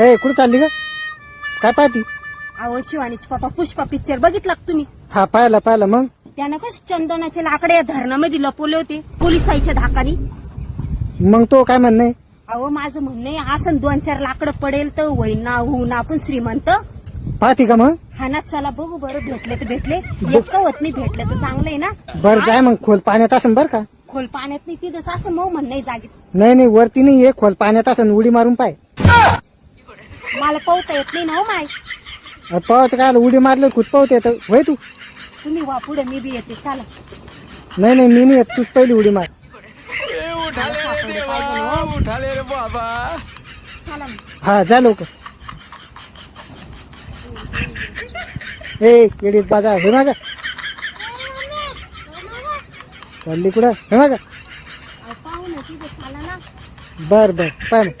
ए कुठे चालली ग? काय पाहती? अहो शिवानीच पप्पा पुष्पा पिक्चर बघितला का तुम्ही? हा पाहिला पाहिला मग? त्यानं कस चंदनाचे लाकडे या धरणामध्ये लपवले होते पोलिसांच्या धाकानी? मग तो काय म्हणणं? अहो माझं म्हणणं आहे असं दोन चार लाकडं पडेल तर होईन ना होऊन आपण श्रीमंत. पाहती का मग? हा ना चला बघू बरं भेटले तर भेटले. एक होत नाही भेटले तर चांगलं आहे ना? बर जाय मग खोल पाण्यात असन बर का? खोल पाण्यात नाही तिथंच असं मग म्हणणं आहे जागेत. नाही नाही वरती नाही ये खोल पाण्यात असन उडी मारून पाय. मला पावता येत नाही ना हो माय. पावत काय आलं, उडी मारलं खुद पावत येतं होय तू? तुम्ही वा पुढे मी बी येते चला. नाही नाही मी नाही येत. तूच पहिली उडी मार. हो. चला मग. हा जा लवकर. ए येडीत बाजा हे मागा चालली कुठं? हे मागा अहो, पाहू ना तिथे चला ना. बर बर पाय मग